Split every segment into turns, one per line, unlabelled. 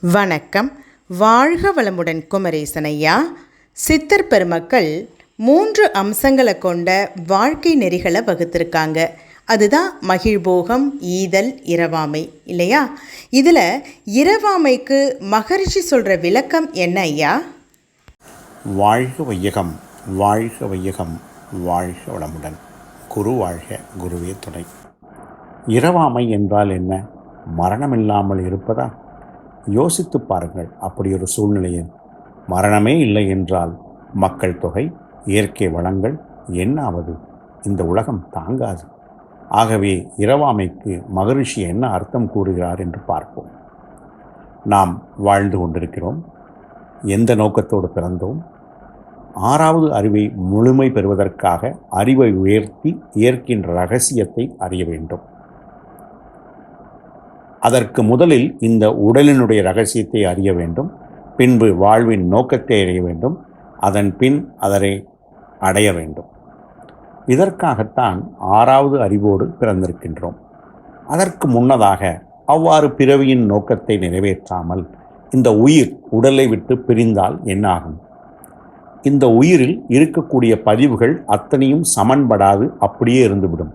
வணக்கம். வாழ்க வளமுடன் குமரேசன் ஐயா சித்தர் பெருமக்கள் மூன்று அம்சங்களை கொண்ட வாழ்க்கை நெறிகளை வகுத்திருக்காங்க. அதுதான் மகிழ்போகம் ஈதல் இரவாமை இல்லையா? இதில் இரவாமைக்கு மகரிஷி சொல்கிற விளக்கம் என்ன ஐயா?
வாழ்க வையகம் வாழ்க வையகம் வாழ்க வளமுடன். குரு வாழ்க குருவே துணை. இரவாமை என்றால் என்ன? மரணமில்லாமல் இருப்பதா? யோசித்து பாருங்கள். அப்படி ஒரு சூழ்நிலையில் மரணமே இல்லை என்றால் மக்கள் தொகை இயற்கை வளங்கள் என்னாவது? இந்த உலகம் தாங்காது. ஆகவே இரவாமைக்கு மகரிஷி என்ன அர்த்தம் கூறுகிறார் என்று பார்ப்போம். நாம் வாழ்ந்து கொண்டிருக்கிறோம். எந்த நோக்கத்தோடு பிறந்தோம்? ஆறாவது அறிவை முழுமை பெறுவதற்காக அறிவை உயர்த்தி இயற்கையின் ரகசியத்தை அறிய வேண்டும். அதற்கு முதலில் இந்த உடலினுடைய ரகசியத்தை அறிய வேண்டும் பின்பு வாழ்வின் நோக்கத்தை அறிய வேண்டும் அதன் பின் அதனை அடைய வேண்டும். இதற்காகத்தான் ஆறாவது அறிவோடு பிறந்திருக்கின்றோம். அதற்கு முன்னதாக அவ்வாறு பிறவியின் நோக்கத்தை நிறைவேற்றாமல் இந்த உயிர் உடலை விட்டு பிரிந்தால் என்னாகும்? இந்த உயிரில் இருக்கக்கூடிய பதிவுகள் அத்தனையும் சமன்படாது அப்படியே இருந்துவிடும்.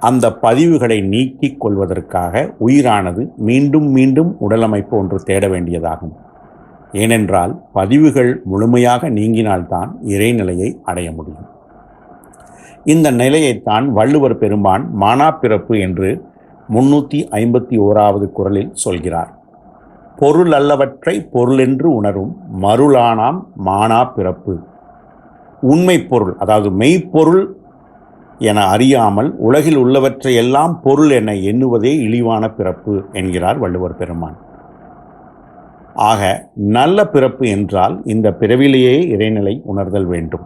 அந்த பதிவுகளை நீக்கிக் கொள்வதற்காக உயிரானது மீண்டும் மீண்டும் உடலமைப்பு ஒன்று தேட வேண்டியதாகும். ஏனென்றால் பதிவுகள் முழுமையாக நீங்கினால்தான் இறைநிலையை அடைய முடியும். இந்த நிலையைத்தான் வள்ளுவர் பெருமான் மானாப்பிறப்பு என்று முன்னூற்றி ஐம்பத்தி ஓராவது குரலில் சொல்கிறார். பொருள் அல்லவற்றை பொருளென்று உணரும் மருளானாம் மானா பிறப்பு உண்மை பொருள் அதாவது மெய்ப்பொருள் என அறியாமல் உலகில் உள்ளவற்றை எல்லாம் பொருள் என எண்ணுவதே இழிவான பிறப்பு என்கிறார் வள்ளுவர் பெருமான். ஆக நல்ல பிறப்பு என்றால் இந்த பிறவிலேயே இறைநிலை உணர்தல் வேண்டும்.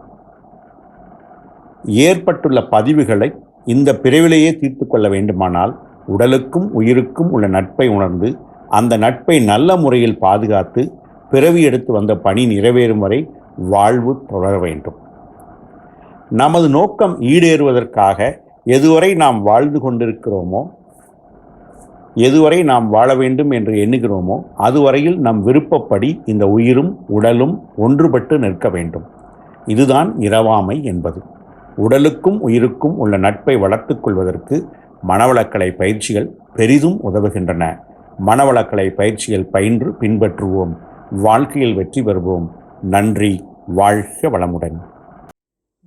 ஏற்பட்டுள்ள பதிவுகளை இந்த பிறவிலேயே தீர்த்து கொள்ள வேண்டுமானால் உடலுக்கும் உயிருக்கும் உள்ள நட்பை உணர்ந்து அந்த நட்பை நல்ல முறையில் பாதுகாத்து பிறவி எடுத்து வந்த பணி நிறைவேறும் வரை வாழ்வு தொடர வேண்டும். நமது நோக்கம் ஈடேறுவதற்காக எதுவரை நாம் வாழ்ந்து கொண்டிருக்கிறோமோ எதுவரை நாம் வாழ வேண்டும் என்று எண்ணுகிறோமோ அதுவரையில் நம் விருப்பப்படி இந்த உயிரும் உடலும் ஒன்றுபட்டு நிற்க வேண்டும். இதுதான் இரவாமை என்பது. உடலுக்கும் உயிருக்கும் உள்ள நட்பை வளர்த்துக்கொள்வதற்கு மனவளக்கலை பயிற்சிகள் பெரிதும் உதவுகின்றன. மனவளக்கலை பயிற்சிகள் பயின்று பின்பற்றுவோம். வாழ்க்கையில் வெற்றி பெறுவோம். நன்றி. வாழ்க வளமுடன்.